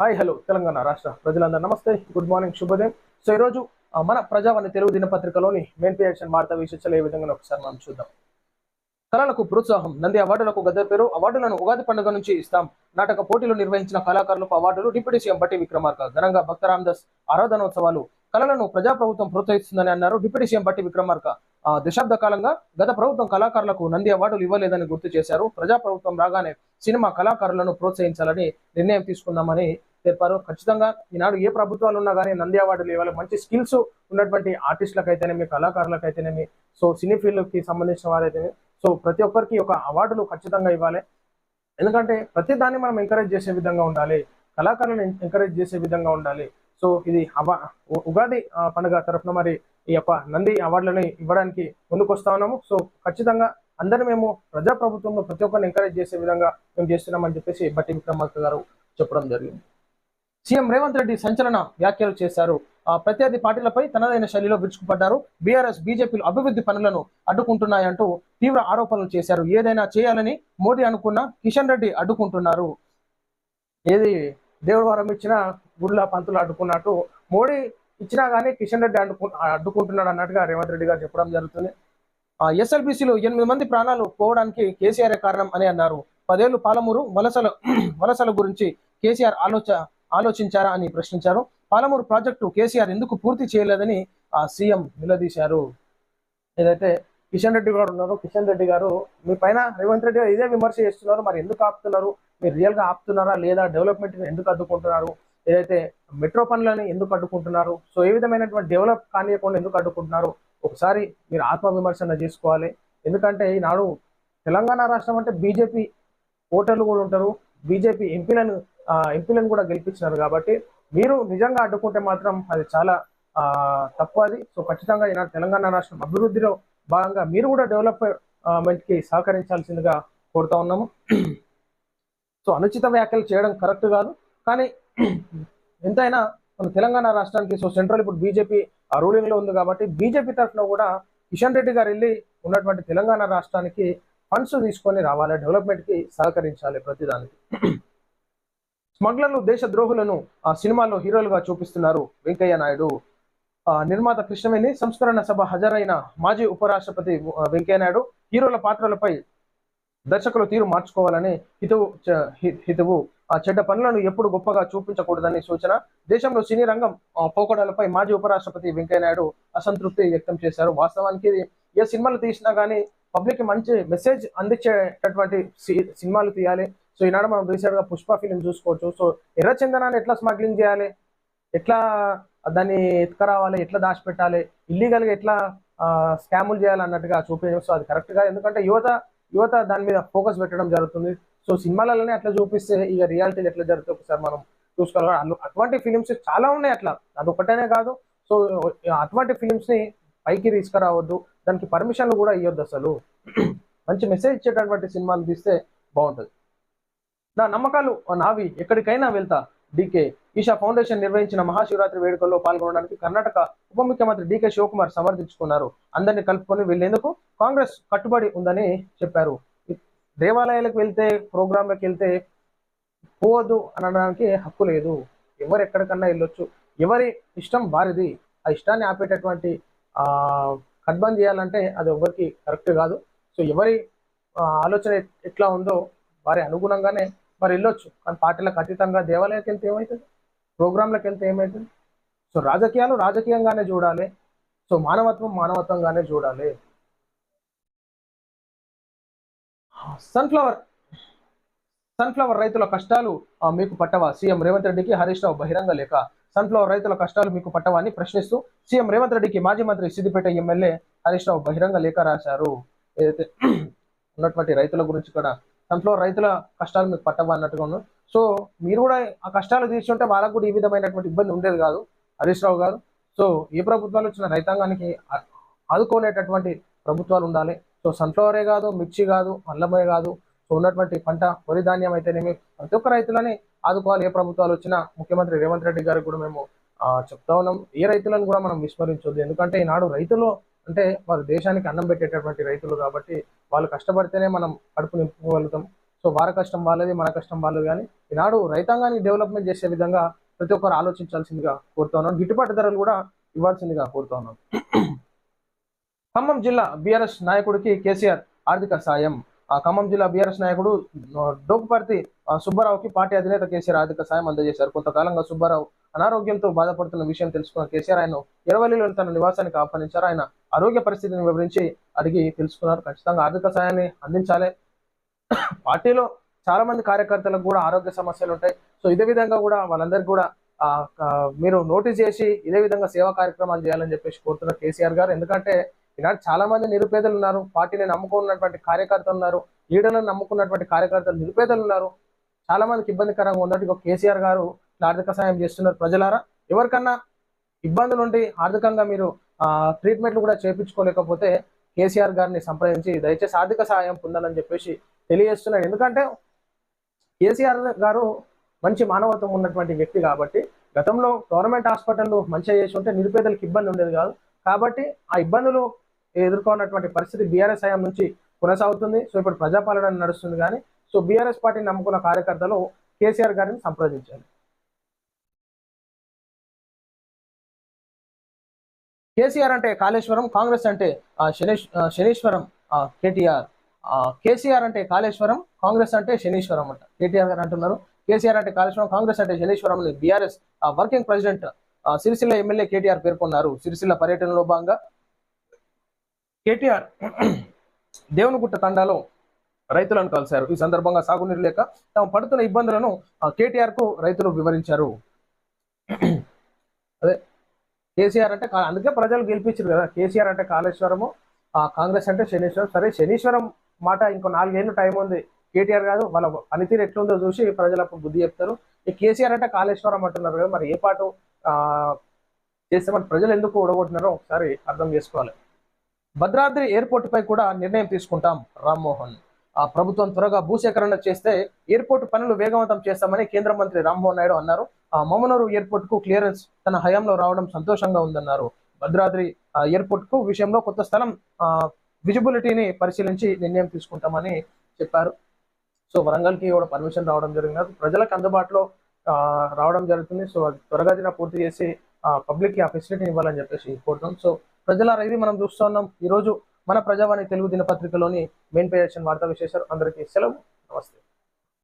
Hi hello Telangana రాష్ట్ర ప్రజలందరూ నమస్తే. గుడ్ మార్నింగ్ శుభోదయం. సో ఈరోజు మన ప్రజావాణి తెలుగు దినపత్రికలోని మెయిన్ పేజన్ వార్తా విశేషాలు ఏ విధంగా ఒకసారి మనం చూద్దాం. కళలకు ప్రోత్సాహం నంది అవార్డులకు గద్దె పేరు అవార్డులను ఉగాది పండుగ నుంచి ఇస్తాం. నాటక పోటీలు నిర్వహించిన కళాకారులకు అవార్డులు డిప్యూటీ సీఎం బట్టి విక్రమార్క ఘనంగా భక్త రామదాస్ ఆరాధనోత్సవాలు. కళలను ప్రజాప్రభుత్వం ప్రోత్సహిస్తుందని అన్నారు డిప్యూటీ సీఎం బట్టి విక్రమార్క. దశాబ్ద కాలంగా గత ప్రభుత్వం కళాకారులకు నంది అవార్డులు ఇవ్వలేదని గుర్తు చేశారు. ప్రజాప్రభుత్వం రాగానే సినిమా కళాకారులను ప్రోత్సహించాలని నిర్ణయం తీసుకుందామని చెప్పారు. ఖచ్చితంగా ఈనాడు ఏ ప్రభుత్వాలు ఉన్నా కానీ నంది అవార్డులు ఇవ్వాలి. మంచి స్కిల్స్ ఉన్నటువంటి ఆర్టిస్టులకు అయితేనేమి కళాకారులకు అయితేనేమి సో సినీ ఫీల్డ్కి సంబంధించిన వారైతే సో ప్రతి ఒక్కరికి ఒక అవార్డులు ఖచ్చితంగా ఇవ్వాలి. ఎందుకంటే ప్రతి దాన్ని మనం ఎంకరేజ్ చేసే విధంగా ఉండాలి. కళాకారులను ఎంకరేజ్ చేసే విధంగా ఉండాలి. సో ఇది అవ ఉ- ఉగాది పండుగ తరఫున మరి ఈ యొక్క నంది అవార్డులను ఇవ్వడానికి ముందుకు వస్తా ఉన్నాము. సో ఖచ్చితంగా అందరూ మేము ప్రజాప్రభుత్వంలో ప్రతి ఒక్కరిని ఎంకరేజ్ చేసే విధంగా మేము చేస్తున్నామని చెప్పేసి బట్టి విక్రమార్క గారు చెప్పడం జరిగింది. సీఎం రేవంత్ రెడ్డి సంచలన వ్యాఖ్యలు చేశారు. ఆ ప్రత్యర్థి పార్టీలపై తనదైన శైలిలో విరుచుకుపడ్డారు. బీఆర్ఎస్ బీజేపీలు అభివృద్ధి పనులను అడ్డుకుంటున్నాయంటూ తీవ్ర ఆరోపణలు చేశారు. ఏదైనా చేయాలని మోడీ అనుకున్న కిషన్ రెడ్డి అడ్డుకుంటున్నారు. ఏది దేవుడు వరం ఇచ్చిన గుడిలా పంతులు అడ్డుకున్నట్టు మోడీ ఇచ్చినా కానీ కిషన్ రెడ్డి అడ్డుకు అడ్డుకుంటున్నాడు అన్నట్టుగా రేవంత్ రెడ్డి గారు చెప్పడం జరుగుతుంది. ఎస్ఎల్బిసిలో ఎనిమిది మంది ప్రాణాలు పోవడానికి కేసీఆర్ కారణం అని అన్నారు. పదేళ్ళు పాలమూరు వలసల వలసల గురించి కేసీఆర్ ఆలోచ ఆలోచించారా అని ప్రశ్నించారు. పాలమూరు ప్రాజెక్టు కేసీఆర్ ఎందుకు పూర్తి చేయలేదని ఆ సీఎం నిలదీశారు. ఏదైతే కిషన్ రెడ్డి గారు ఉన్నారు కిషన్ రెడ్డి గారు మీ పైన రేవంత్ రెడ్డి గారు ఇదే విమర్శ చేస్తున్నారు. మరి ఎందుకు ఆపుతున్నారు? మీరు రియల్గా ఆపుతున్నారా లేదా? డెవలప్మెంట్ ఎందుకు అడ్డుకుంటున్నారు? ఏదైతే మెట్రో పనులని ఎందుకు అడ్డుకుంటున్నారు? సో ఏ విధమైనటువంటి డెవలప్ కానియకుండా ఎందుకు అడ్డుకుంటున్నారు? ఒకసారి మీరు ఆత్మవిమర్శన చేసుకోవాలి. ఎందుకంటే ఈనాడు తెలంగాణ రాష్ట్రం అంటే బీజేపీ ఓటర్లు కూడా ఉంటారు. బీజేపీ ఎంపీలను ఎంపీలను కూడా గెలిపించినారు కాబట్టి మీరు నిజంగా అడ్డుకుంటే మాత్రం అది చాలా ఆ, తప్పు అది. సో ఖచ్చితంగా ఈనాడు తెలంగాణ రాష్ట్రం అభివృద్ధిలో భాగంగా మీరు కూడా డెవలప్మెంట్కి సహకరించాల్సిందిగా కోరుతా ఉన్నాము. సో అనుచిత వ్యాఖ్యలు చేయడం కరెక్ట్ కాదు. కానీ ఎంతైనా మన తెలంగాణ రాష్ట్రానికి సో సెంట్రల్ ఇప్పుడు బీజేపీ ఆ రూలింగ్లో ఉంది కాబట్టి బీజేపీ తరఫున కూడా కిషన్ రెడ్డి గారు వెళ్ళి ఉన్నటువంటి తెలంగాణ రాష్ట్రానికి ఫండ్స్ తీసుకొని రావాలి డెవలప్మెంట్కి సహకరించాలి ప్రతిదానికి. స్మగ్లర్లు దేశ ద్రోహులను ఆ సినిమాల్లో హీరోలుగా చూపిస్తున్నారు వెంకయ్య నాయుడు. ఆ, నిర్మాత కృష్ణవేణి సంస్కరణ సభ హాజరైన మాజీ ఉపరాష్ట్రపతి వెంకయ్య నాయుడు హీరోల పాత్రలపై దర్శకులు తీరు మార్చుకోవాలని హితువు హితవు చెడ్డ పనులను ఎప్పుడు గొప్పగా చూపించకూడదని సూచన దేశంలో సినీ రంగం పోకడాలపై పోకడలపై మాజీ ఉపరాష్ట్రపతి వెంకయ్య నాయుడు అసంతృప్తి వ్యక్తం చేశారు. వాస్తవానికి ఇది ఏ సినిమాలు తీసినా కానీ పబ్లిక్ మంచి మెసేజ్ అందించేటటువంటి సి- సినిమాలు తీయాలి. సో ఈనాడు మనం రీసెంట్గా పుష్ప ఫిలిం చూసుకోవచ్చు. సో ఎర్ర చందనాన్ని ఎట్లా స్మగ్లింగ్ చేయాలి? ఎట్లా దాన్ని ఎత్తుకరావాలి? ఎట్లా దాచిపెట్టాలి? ఇల్లీగల్గా ఎట్లా స్కాములు చేయాలి అన్నట్టుగా సో అది కరెక్ట్గా ఎందుకంటే యువత యువత దాని మీద ఫోకస్ పెట్టడం జరుగుతుంది. సో సినిమాలలోనే అట్లా చూపిస్తే ఇక రియాలిటీ ఎట్లా జరుగుతుంది ఒకసారి మనం చూసుకోవాలి. అటువంటి ఫిలిమ్స్ చాలా ఉన్నాయి అట్లా. అది కాదు. సో అటువంటి ఫిలిమ్స్ని పైకి తీసుకురావద్దు. దానికి పర్మిషన్లు కూడా ఇవ్వద్దు అసలు. మంచి మెసేజ్ ఇచ్చేటటువంటి సినిమాలు తీస్తే బాగుంటుంది. నా నమ్మకాలు నావి ఎక్కడికైనా వెళ్తా. డీకే ఈషా ఫౌండేషన్ నిర్వహించిన మహాశివరాత్రి వేడుకల్లో పాల్గొనడానికి కర్ణాటక ఉప ముఖ్యమంత్రి డీకే శివకుమార్ సమర్థించుకున్నారు. అందరినీ కలుపుకొని వెళ్ళేందుకు కాంగ్రెస్ కట్టుబడి ఉందని చెప్పారు. దేవాలయాలకు వెళ్తే ప్రోగ్రాంలకు వెళ్తే పోవద్దు అనడానికి హక్కు లేదు. ఎవరు ఎక్కడికన్నా వెళ్ళొచ్చు. ఎవరి ఇష్టం వారిది. ఆ ఇష్టాన్ని ఆపేటటువంటి ఆ కట్బంద్ చేయాలంటే అది ఎవరికి కరెక్ట్ కాదు. సో ఎవరి ఆలోచన ఎట్లా ఉందో వారి అనుగుణంగానే మరి వెళ్ళొచ్చు. కానీ పార్టీలకు అతీతంగా దేవాలయాలకు వెళ్తే ఏమవుతుంది ప్రోగ్రాంలకు వెళ్తే ఏమవుతుంది సో రాజకీయాలు రాజకీయంగానే చూడాలి. సో మానవత్వం మానవత్వంగానే చూడాలి. సన్ఫ్లవర్. సన్ఫ్లవర్ రైతుల కష్టాలు ఆ, మీకు పట్టవా? సీఎం రేవంత్ రెడ్డికి హరీష్ రావు బహిరంగ లేఖ. సన్ఫ్లవర్ రైతుల కష్టాలు మీకు పట్టవా అని ప్రశ్నిస్తూ సీఎం రేవంత్ రెడ్డికి మాజీ మంత్రి సిద్దిపేట ఎమ్మెల్యే హరీష్ రావు బహిరంగ లేఖ రాశారు. ఏదైతే ఉన్నటువంటి రైతుల గురించి కూడా సన్ఫ్లవర్ రైతుల కష్టాలు మీకు పట్టవా అన్నట్టుగా ఉన్నారు. సో మీరు కూడా ఆ కష్టాలు తీర్చుంటే వాళ్ళకు కూడా ఈ విధమైనటువంటి ఇబ్బంది ఉండేది కాదు హరీష్ రావు గారు. సో ఏ ప్రభుత్వాలు వచ్చిన రైతాంగానికి ఆదుకునేటటువంటి ప్రభుత్వాలు ఉండాలి. సో సన్ఫ్లవరే కాదు మిర్చి కాదు అల్లమే కాదు. సో ఉన్నటువంటి పంట వరి ధాన్యం అయితేనేమి ప్రతి ఒక్క రైతులని ఆదుకోవాలి. ఏ ప్రభుత్వాలు వచ్చినా ముఖ్యమంత్రి రేవంత్ రెడ్డి గారికి కూడా మేము చెప్తా ఉన్నాం. ఏ రైతులను కూడా మనం విస్మరించొద్దు. ఎందుకంటే ఈనాడు రైతులు అంటే వారు దేశానికి అన్నం పెట్టేటటువంటి రైతులు కాబట్టి వాళ్ళు కష్టపడితేనే మనం కడుపు నింపుకోగలుగుతాం. సో వారి కష్టం వాళ్ళది మన కష్టం వాళ్ళది కానీ ఈనాడు రైతాంగాన్ని డెవలప్మెంట్ చేసే విధంగా ప్రతి ఒక్కరు ఆలోచించాల్సిందిగా కోరుతా ఉన్నాం. గిట్టుబాటు ధరలు కూడా ఇవ్వాల్సిందిగా కోరుతా ఉన్నాం. ఖమ్మం జిల్లా బీఆర్ఎస్ నాయకుడికి కేసీఆర్ ఆర్థిక సాయం. ఆ ఖమ్మం జిల్లా బీఆర్ఎస్ నాయకుడు డోకుపర్తి సుబ్బారావుకి పార్టీ అధినేత కేసీఆర్ ఆర్థిక సాయం అందజేశారు. కొంతకాలంగా సుబ్బారావు అనారోగ్యంతో బాధపడుతున్న విషయం తెలుసుకున్న కేసీఆర్ ఆయన ఎరవల్లిలోని తన నివాసానికి ఆహ్వానించారు. ఆయన ఆరోగ్య పరిస్థితిని వివరించి అడిగి తెలుసుకున్నారు. ఖచ్చితంగా ఆర్థిక సాయాన్ని అందించాలి. పార్టీలో చాలా మంది కార్యకర్తలకు కూడా ఆరోగ్య సమస్యలు ఉంటాయి. సో ఇదే విధంగా కూడా వాళ్ళందరికీ కూడా మీరు నోటీస్ చేసి ఇదే విధంగా సేవా కార్యక్రమాలు చేయాలని చెప్పేసి కోరుతున్నారు కేసీఆర్ గారు. ఎందుకంటే ఈనాడు చాలా మంది నిరుపేదలు ఉన్నారు. పార్టీని నమ్ముకున్నటువంటి కార్యకర్తలు ఉన్నారు. లీడర్లను నమ్ముకున్నటువంటి కార్యకర్తలు నిరుపేదలు ఉన్నారు. చాలా మందికి ఇబ్బందికరంగా ఉన్నట్టు కేసీఆర్ గారు ఆర్థిక సాయం చేస్తున్నారు ప్రజలారా. ఎవరికన్నా ఇబ్బందులు ఉండి ఆర్థికంగా మీరు ట్రీట్మెంట్లు కూడా చేయించుకోలేకపోతే కేసీఆర్ గారిని సంప్రదించి దయచేసి ఆర్థిక సహాయం పొందాలని చెప్పేసి తెలియజేస్తున్నాడు ఎందుకంటే కేసీఆర్ గారు మంచి మానవత్వం ఉన్నటువంటి వ్యక్తి కాబట్టి గతంలో గవర్నమెంట్ హాస్పిటల్ మంచిగా చేసి ఉంటే నిరుపేదలకు ఇబ్బంది ఉండేది కాదు. కాబట్టి ఆ ఇబ్బందులు ఎదుర్కొన్నటువంటి పరిస్థితి బీఆర్ఎస్ హయాం నుంచి కొనసాగుతుంది. సో ఇప్పుడు ప్రజాపాలన నడుస్తుంది కానీ సో బీఆర్ఎస్ పార్టీని నమ్ముకున్న కార్యకర్తలు కేసీఆర్ గారిని సంప్రదించాలి. కేసీఆర్ అంటే కాళేశ్వరం కాంగ్రెస్ అంటే శనీశ్వరం ఆ, కేటీఆర్. ఆ, కేసీఆర్ అంటే కాళేశ్వరం కాంగ్రెస్ అంటే శనీశ్వరం అంట. కేటీఆర్ గారు అంటున్నారు కేసీఆర్ అంటే కాళేశ్వరం కాంగ్రెస్ అంటే శనీశ్వరం అని BRS working president Sircilla MLA KTR పేర్కొన్నారు. సిరిసిల్ల పర్యటనలో భాగంగా కేటీఆర్ దేవునిగుట్ట తండాలో రైతులను కలిశారు. ఈ సందర్భంగా సాగునీరు లేక తాము పడుతున్న ఇబ్బందులను కేటీఆర్కు రైతులు వివరించారు. అదే కేసీఆర్ అంటే అందుకే ప్రజలు గెలిపించారు కదా. కేసీఆర్ అంటే కాళేశ్వరము ఆ కాంగ్రెస్ అంటే శనీశ్వరం. సరే శనీశ్వరం మాట ఇంకో నాలుగేళ్ళు టైం ఉంది. కేటీఆర్ కాదు వాళ్ళ పనితీరు ఎట్లుందో చూసి ప్రజలకు బుద్ధి చెప్తారు. ఈ కేసీఆర్ అంటే కాళేశ్వరం అంటున్నారు కదా. మరి ఏ పాటు చేస్తే మరి ప్రజలు ఎందుకు ఓడగొట్టినారో ఒకసారి అర్థం చేసుకోవాలి. భద్రాద్రి ఎయిర్పోర్ట్ పై కూడా నిర్ణయం తీసుకుంటాం. రామ్మోహన్. ఆ ప్రభుత్వం త్వరగా భూసేకరణ చేస్తే ఎయిర్పోర్ట్ పనులు వేగవంతం చేస్తామని కేంద్ర మంత్రి రామ్మోహన్ నాయుడు అన్నారు. ఆ మమనూరు ఎయిర్పోర్ట్కు క్లియరెన్స్ తన హయాంలో రావడం సంతోషంగా ఉందన్నారు. భద్రాద్రి ఆ, ఎయిర్పోర్ట్కు విషయంలో కొత్త స్థలం ఆ, విజిబిలిటీని పరిశీలించి నిర్ణయం తీసుకుంటామని చెప్పారు. సో వరంగల్కి కూడా పర్మిషన్ రావడం జరిగింది ప్రజలకు అందుబాటులో రావడం జరుగుతుంది. సో అది త్వరగా పూర్తి చేసి పబ్లిక్కి ఆ ఫెసిలిటీని ఇవ్వాలని చెప్పేసి కోరుతాం సో ప్రజల ఇది మనం చూస్తున్నాం ఈ రోజు మన ప్రజావాణి తెలుగు దినపత్రికలోని మెయిన్ పేజ్ వార్తా విశేషాలు. అందరికీ సెలవు. నమస్తే.